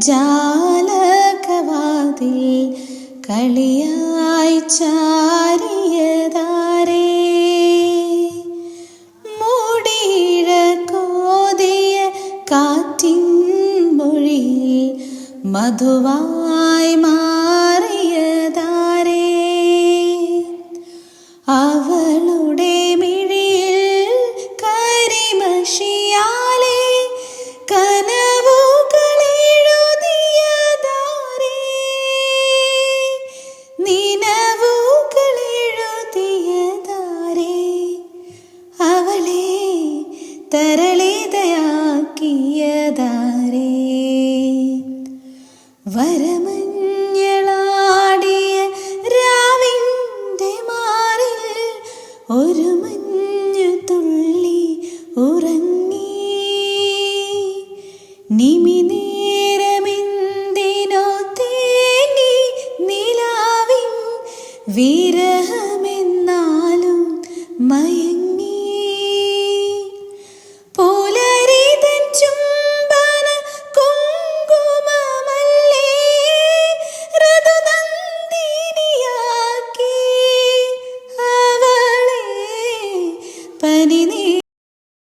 ജാലകവാതിൽ കളിയായി ചാരിയതാരേ. കാറ്റിൻ മൊഴിയിൽ മധുവായി മാറിയതാരേ. അവളുടെ മിഴിയിൽ തരളിതയാക്കിയതാരേ? വരമഞ്ഞളാടിയ രാവിന്റെ മാറിൽ ഒരു മഞ്ഞു തുള്ളി ഉറങ്ങി. നിമിനേരമെന്തിനോ തേങ്ങി നിലാവിൻ വിരഹ لنيل